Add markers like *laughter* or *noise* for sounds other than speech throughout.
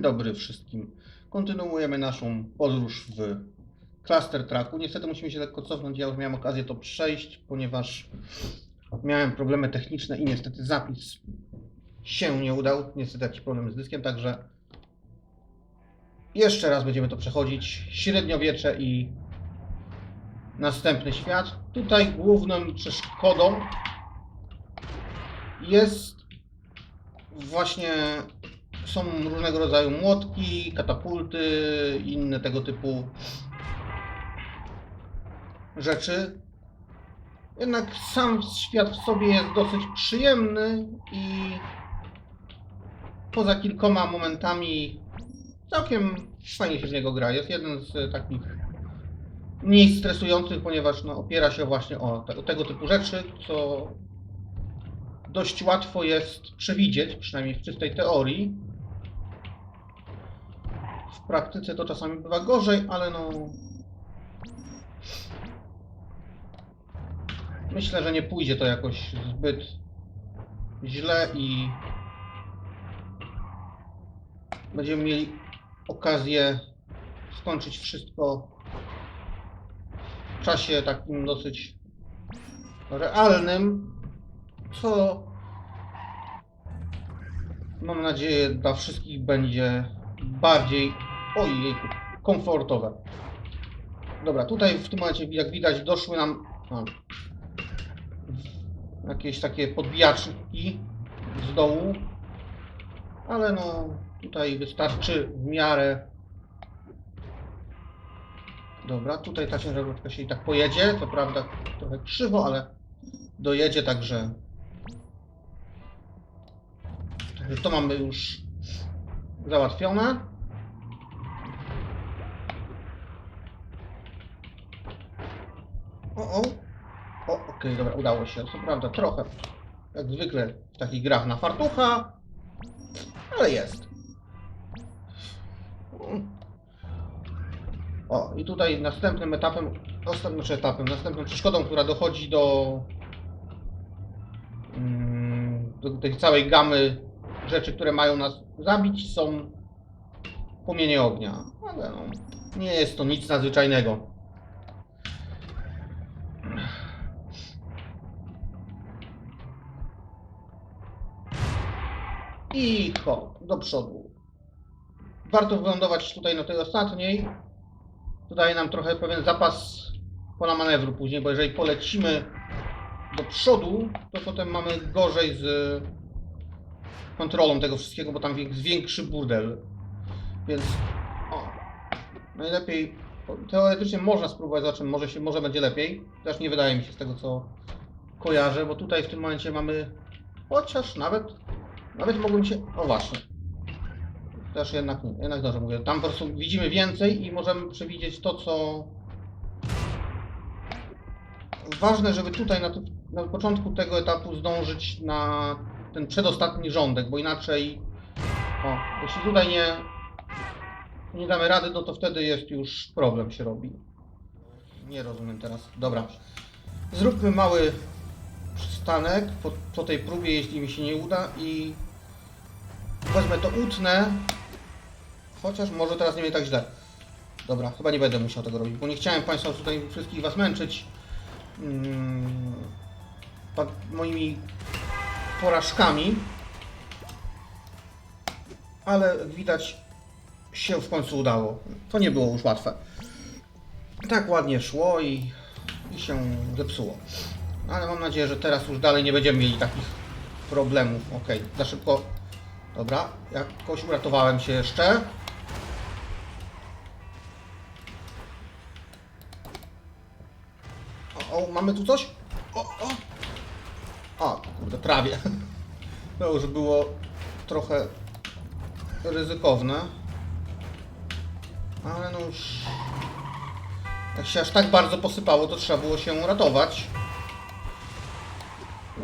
Dobry wszystkim. Kontynuujemy naszą podróż w Cluster Tracku. Niestety musimy się lekko cofnąć. Ja już miałem okazję to przejść, ponieważ miałem problemy techniczne i niestety zapis się nie udał. Niestety jakiś problem z dyskiem, także jeszcze raz będziemy to przechodzić. Średniowiecze i następny świat. Tutaj główną przeszkodą jest właśnie są różnego rodzaju młotki, katapulty, inne tego typu rzeczy. Jednak sam świat w sobie jest dosyć przyjemny i poza kilkoma momentami całkiem fajnie się w niego gra. Jest jeden z takich mniej stresujących, ponieważ no, opiera się właśnie o, te, o tego typu rzeczy, co dość łatwo jest przewidzieć, przynajmniej w czystej teorii. W praktyce to czasami bywa gorzej, ale no. Myślę, że nie pójdzie to jakoś zbyt źle i będziemy mieli okazję skończyć wszystko w czasie takim dosyć realnym, co mam nadzieję dla wszystkich będzie bardziej ojejku, komfortowe. Dobra, tutaj w tym momencie jak widać doszły nam a, jakieś takie podbijaczki z dołu, ale no tutaj wystarczy w miarę Dobra, tutaj ta ciężarówka się i tak pojedzie, co prawda trochę krzywo, ale dojedzie, Także to mamy już załatwione. O, o. O, okej, dobra, udało się. Co prawda trochę, jak zwykle w takich grach na fartucha, ale jest. O, i tutaj następnym etapem, ostatnim znaczy etapem, następną przeszkodą, która dochodzi do, mm, do tej całej gamy rzeczy, które mają nas zabić, są płomienie ognia. Ale no, nie jest to nic nadzwyczajnego. I hop, do przodu. Warto wylądować tutaj na tej ostatniej. To daje nam trochę pewien zapas pola manewru później, bo jeżeli polecimy do przodu, to potem mamy gorzej z kontrolą tego wszystkiego, bo tam większy burdel. Więc o, najlepiej, teoretycznie można spróbować, za czym może się, może będzie lepiej. Też nie wydaje mi się z tego, co kojarzę, bo tutaj w tym momencie mamy, chociaż nawet, nawet mogłem się, o właśnie. Też jednak nie, jednak dobrze mówię. Tam po prostu widzimy więcej i możemy przewidzieć to, co ważne, żeby tutaj na, na początku tego etapu zdążyć na ten przedostatni rządek, bo inaczej o, jeśli tutaj nie nie damy rady, no to wtedy jest już problem się robi. Nie rozumiem teraz. Dobra. Zróbmy mały przystanek po, po tej próbie, jeśli mi się nie uda i wezmę to utnę. Chociaż może teraz nie będzie tak źle. Dobra, chyba nie będę musiał tego robić, bo nie chciałem Państwa tutaj wszystkich Was męczyć mm, pa- moimi porażkami. Ale widać się w końcu udało. To nie było już łatwe. Tak ładnie szło i, i się zepsuło. Ale mam nadzieję, że teraz już dalej nie będziemy mieli takich problemów. Ok, za szybko. Dobra, jakoś uratowałem się jeszcze. O, o mamy tu coś? O, o! O, kurde, prawie. *laughs* To już było trochę ryzykowne. Ale no już... Jak się aż tak bardzo posypało, to trzeba było się ratować.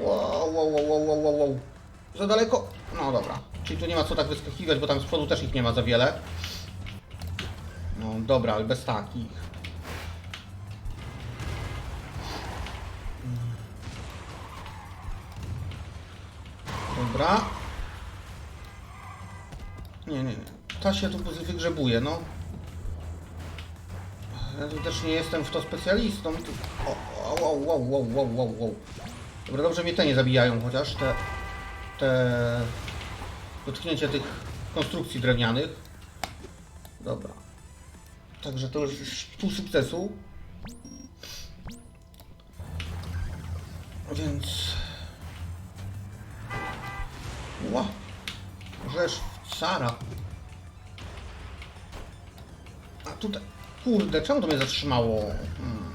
Wow, wow, wow, wow, wow, wow. Za daleko? No dobra. Czyli tu nie ma co tak wyskakiwać, bo tam z przodu też ich nie ma za wiele. No dobra, ale bez takich. Dobra. Nie, nie, nie. ta się tu wygrzebuje, no. Ja tu też nie jestem w to specjalistą. Tu... O, o, wow, wow, wow, wow, wow. Dobra, dobrze mnie te nie zabijają, chociaż te... te... dotknięcie tych konstrukcji drewnianych. Dobra. Także to już pół sukcesu. Więc... Ła! Rzesz w cara. A tutaj... Kurde, czemu to mnie zatrzymało? Hmm.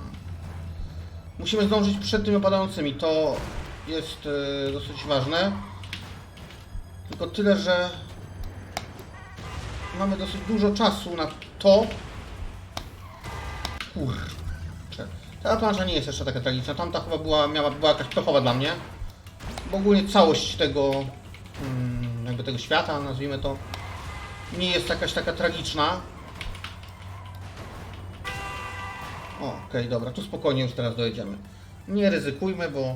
Musimy zdążyć przed tymi opadającymi. To jest e, dosyć ważne. Tylko tyle, że mamy dosyć dużo czasu na to. Kurczę. Ta plansza nie jest jeszcze taka tragiczna. Tamta chyba była, miała, była jakaś pechowa dla mnie. Bo ogólnie całość tego, mm, jakby tego świata, nazwijmy to, nie jest jakaś taka tragiczna. Okej, dobra, tu spokojnie już teraz dojedziemy. Nie ryzykujmy, bo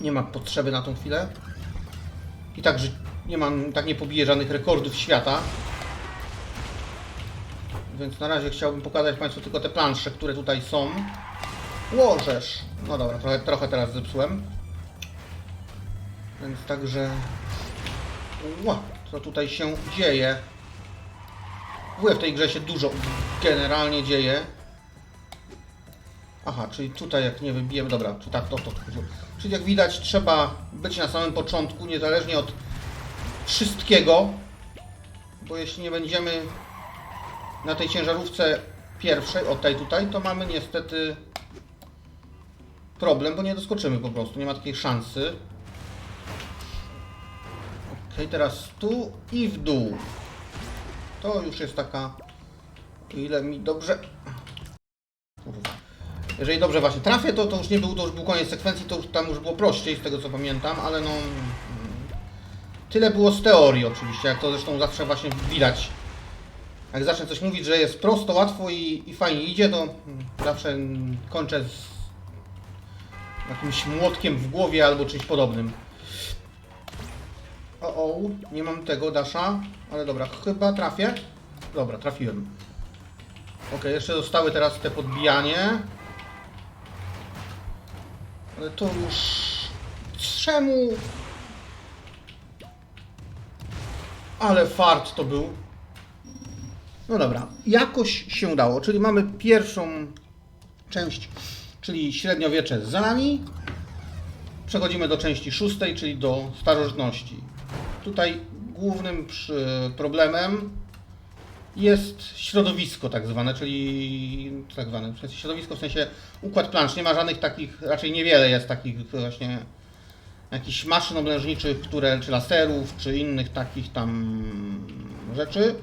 nie ma potrzeby na tą chwilę. I tak, że nie mam, tak nie pobiję żadnych rekordów świata. Więc na razie chciałbym pokazać Państwu tylko te plansze, które tutaj są. Łożesz! No dobra, trochę, trochę teraz zepsułem. Więc także... Ła, co tutaj się dzieje? W w tej grze się dużo generalnie dzieje. Aha, czyli tutaj jak nie wybijemy, dobra, czy tak, to, to, to. Czyli jak widać trzeba być na samym początku, niezależnie od wszystkiego, bo jeśli nie będziemy na tej ciężarówce pierwszej, o tej tutaj, to mamy niestety problem, bo nie doskoczymy po prostu, nie ma takiej szansy. Ok, teraz tu i w dół. To już jest taka, ile mi dobrze... Jeżeli dobrze właśnie trafię, to, to już nie był, to już był koniec sekwencji, to już tam już było prościej z tego co pamiętam, ale no... mm, Tyle było z teorii oczywiście, jak to zresztą zawsze właśnie widać. Jak zacznę coś mówić, że jest prosto, łatwo i, i fajnie idzie, to mm, zawsze kończę z jakimś młotkiem w głowie albo czymś podobnym. O, o, nie mam tego dasza, ale dobra, chyba trafię. Dobra, trafiłem. Ok, jeszcze zostały teraz te podbijanie. Ale to już... Czemu? Ale fart to był. No dobra, jakoś się udało, czyli mamy pierwszą część, czyli średniowiecze za nami. Przechodzimy do części szóstej, czyli do starożytności. Tutaj głównym problemem jest środowisko tak zwane, czyli tak zwane, w sensie środowisko w sensie układ plansz. Nie ma żadnych takich, raczej niewiele jest takich właśnie jakichś maszyn oblężniczych, które, czy laserów, czy innych takich tam rzeczy,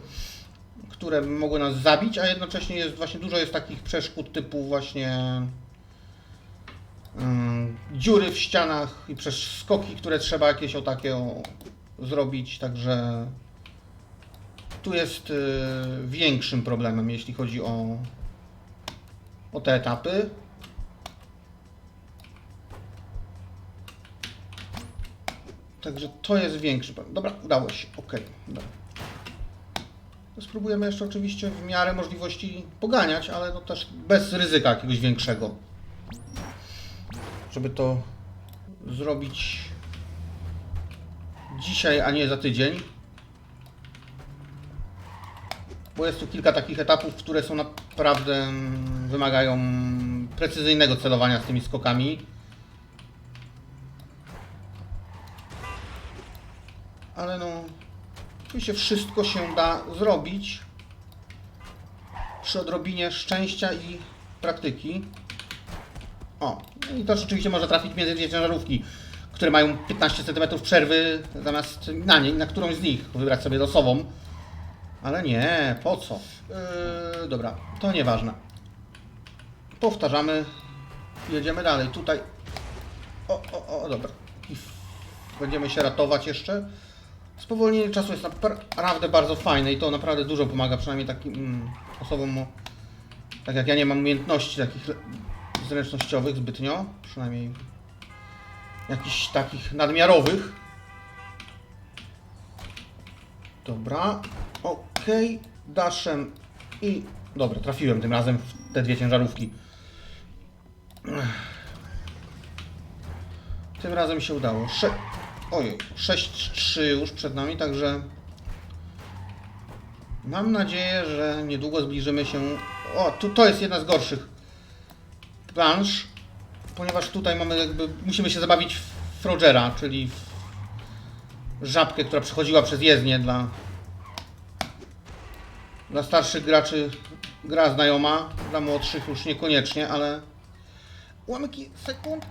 które mogły nas zabić, a jednocześnie jest właśnie dużo jest takich przeszkód typu właśnie ym, dziury w ścianach i przeskoki, które trzeba jakieś o takie o, zrobić, także tu jest y, większym problemem, jeśli chodzi o, o te etapy. Także to jest większy problem. Dobra, udało się. Ok. Dobra. Spróbujemy jeszcze oczywiście w miarę możliwości poganiać, ale no też bez ryzyka jakiegoś większego. Żeby to zrobić dzisiaj, a nie za tydzień. Bo jest tu kilka takich etapów, które są naprawdę mm, wymagają precyzyjnego celowania z tymi skokami. Ale no, oczywiście wszystko się da zrobić przy odrobinie szczęścia i praktyki. O, i to rzeczywiście może trafić między dwie ciężarówki, które mają 15 cm przerwy zamiast na nie, na którąś z nich wybrać sobie losową. Ale nie, po co? Yy, dobra, to nieważne. Powtarzamy. Jedziemy dalej. Tutaj. O, o, o, dobra. Będziemy się ratować jeszcze. Spowolnienie czasu jest naprawdę bardzo fajne i to naprawdę dużo pomaga, przynajmniej takim mm, osobom, tak jak ja nie mam umiejętności takich zręcznościowych zbytnio, przynajmniej jakichś takich nadmiarowych. Dobra. Okej. Daszem i... Dobra, trafiłem tym razem w te dwie ciężarówki. Tym razem się udało. Sze... Ojej, 6-3 już przed nami, także... Mam nadzieję, że niedługo zbliżymy się... O, tu, to jest jedna z gorszych plansz, ponieważ tutaj mamy jakby... Musimy się zabawić w Frogera, czyli w żabkę, która przechodziła przez jezdnię dla... Dla starszych graczy gra znajoma, dla młodszych już niekoniecznie, ale... Ułamki sekund?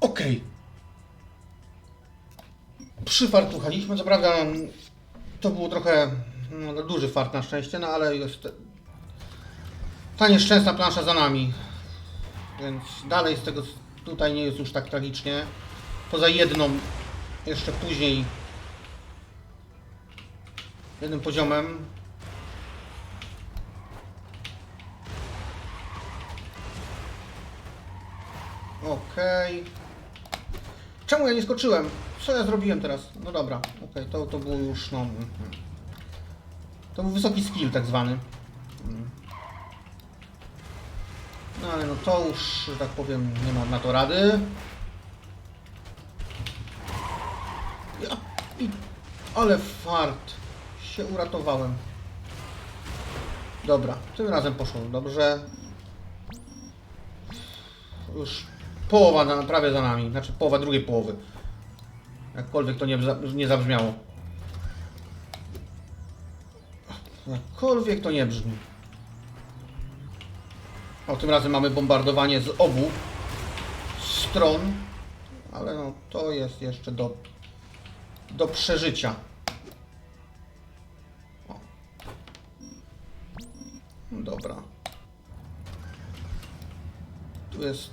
Okej. Przyfartuchaliśmy, co prawda to był trochę no, duży fart na szczęście, no ale jest ta nieszczęsna plansza za nami. Więc dalej z tego tutaj nie jest już tak tragicznie. Poza jedną, jeszcze później jednym poziomem. Okej. Czemu ja nie skoczyłem? Co ja zrobiłem teraz? No dobra, okej, to, to było już, no... mhm. To był wysoki skill tak zwany. Mm. No ale no to już, że tak powiem, nie ma na to rady. Ja, i, ale fart. Się uratowałem. Dobra, tym razem poszło dobrze. Już połowa na, prawie za nami, znaczy połowa drugiej połowy. Jakkolwiek to nie, nie zabrzmiało. Jakkolwiek to nie brzmi. O, tym razem mamy bombardowanie z obu stron, ale no, to jest jeszcze do, do przeżycia. O. Dobra. Tu jest...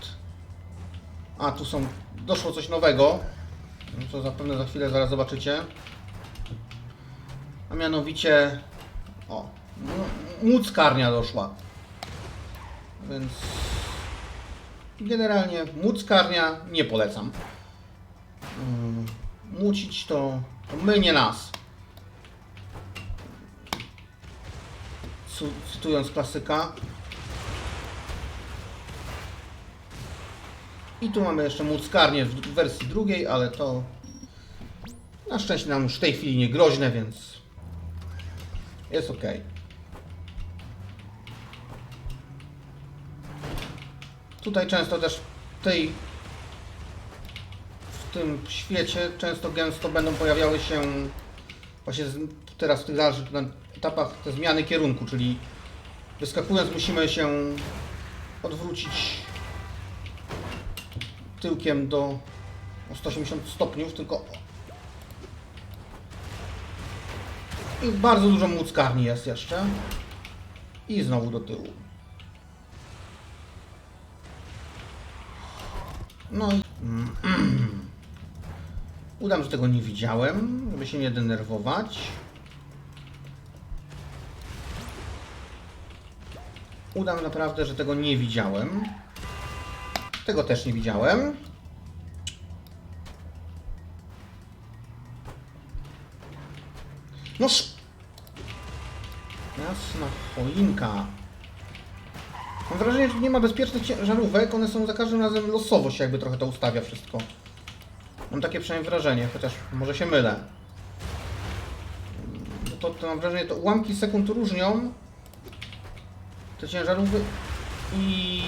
A, tu są... Doszło coś nowego, co zapewne za chwilę zaraz zobaczycie. A mianowicie... O, m- młódzkarnia doszła. Więc... Generalnie młódzkarnia nie polecam. Mm, Młócić to, to my, nie nas. Cytując klasyka. I tu mamy jeszcze młódzkarnię w wersji drugiej, ale to na szczęście nam już w tej chwili nie groźne, więc jest ok. Tutaj często też w tej w tym świecie często gęsto będą pojawiały się właśnie teraz w tych dalszych etapach te zmiany kierunku, czyli wyskakując musimy się odwrócić tyłkiem do o 180 stopniów, tylko i bardzo dużo młódzkarni jest jeszcze i znowu do tyłu. No i *clears throat* udam, że tego nie widziałem, żeby się nie denerwować. Udam naprawdę, że tego nie widziałem. Tego też nie widziałem. No sz... Jasna choinka. Mam wrażenie, że nie ma bezpiecznych ciężarówek, one są za każdym razem losowo się jakby trochę to ustawia wszystko. Mam takie przynajmniej wrażenie, chociaż może się mylę. Bo to, to mam wrażenie, to ułamki sekund różnią te ciężarówki i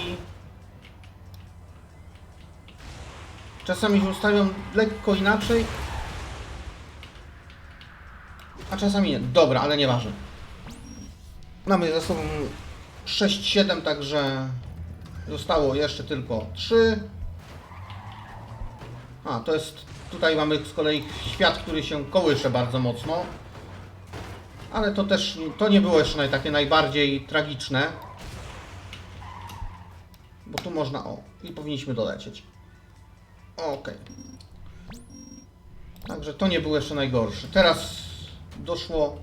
czasami się ustawią lekko inaczej, a czasami nie. Dobra, ale nieważne. Mamy za sobą 6-7, także zostało jeszcze tylko 3. A, to jest. Tutaj mamy z kolei świat, który się kołysze bardzo mocno. Ale to też. To nie było jeszcze takie najbardziej tragiczne. Bo tu można. O, i powinniśmy dolecieć. Okej. Także to nie był jeszcze najgorszy. Teraz doszło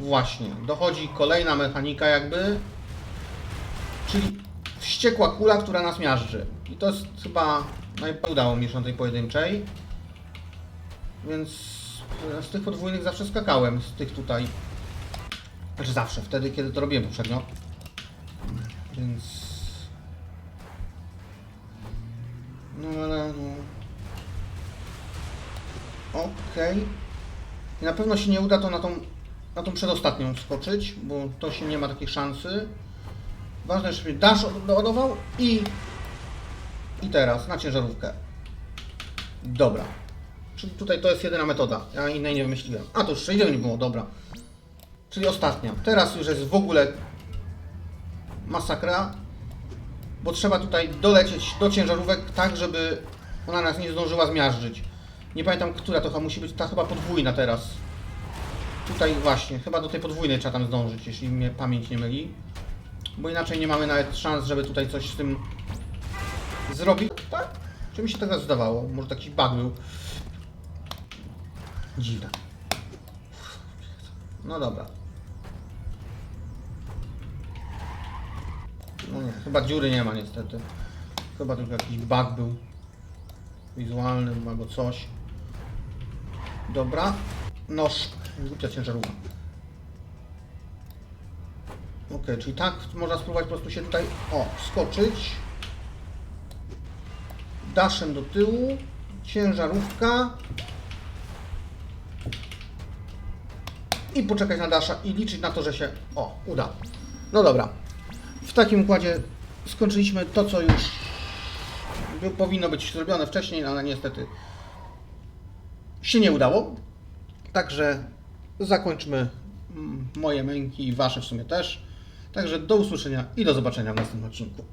Właśnie, dochodzi kolejna mechanika jakby, czyli wściekła kula, która nas miażdży. I to jest chyba udało mi się na tej pojedynczej. Więc e, z tych podwójnych zawsze skakałem, z tych tutaj. Znaczy zawsze, wtedy kiedy to robiłem poprzednio. Więc... No ale no... Okej. I na pewno się nie uda to na tą, na tą przedostatnią skoczyć, bo to się nie ma takiej szansy. Ważne, żeby dash od- doładował i... I teraz na ciężarówkę. Dobra. Czyli tutaj to jest jedyna metoda. Ja innej nie wymyśliłem. A to już 69 było, dobra. Czyli ostatnia. Teraz już jest w ogóle masakra, bo trzeba tutaj dolecieć do ciężarówek tak, żeby ona nas nie zdążyła zmiażdżyć. Nie pamiętam, która to musi być, ta chyba podwójna teraz. Tutaj właśnie, chyba do tej podwójnej trzeba tam zdążyć, jeśli mnie pamięć nie myli. Bo inaczej nie mamy nawet szans, żeby tutaj coś z tym zrobić. Tak? Czy mi się teraz zdawało? Może taki bug był. Dziwne. No dobra. No nie, chyba dziury nie ma niestety. Chyba tylko jakiś bug był. Wizualny albo coś. Dobra. Noż. Głupia ciężarówka. Ok, czyli tak można spróbować po prostu się tutaj, o, skoczyć. Daszem do tyłu. Ciężarówka. I poczekać na Dasza i liczyć na to, że się, o, uda. No dobra. W takim układzie skończyliśmy to, co już powinno być zrobione wcześniej, ale niestety się nie udało. Także zakończmy mm, moje męki i wasze w sumie też. Także do usłyszenia i do zobaczenia w następnym odcinku.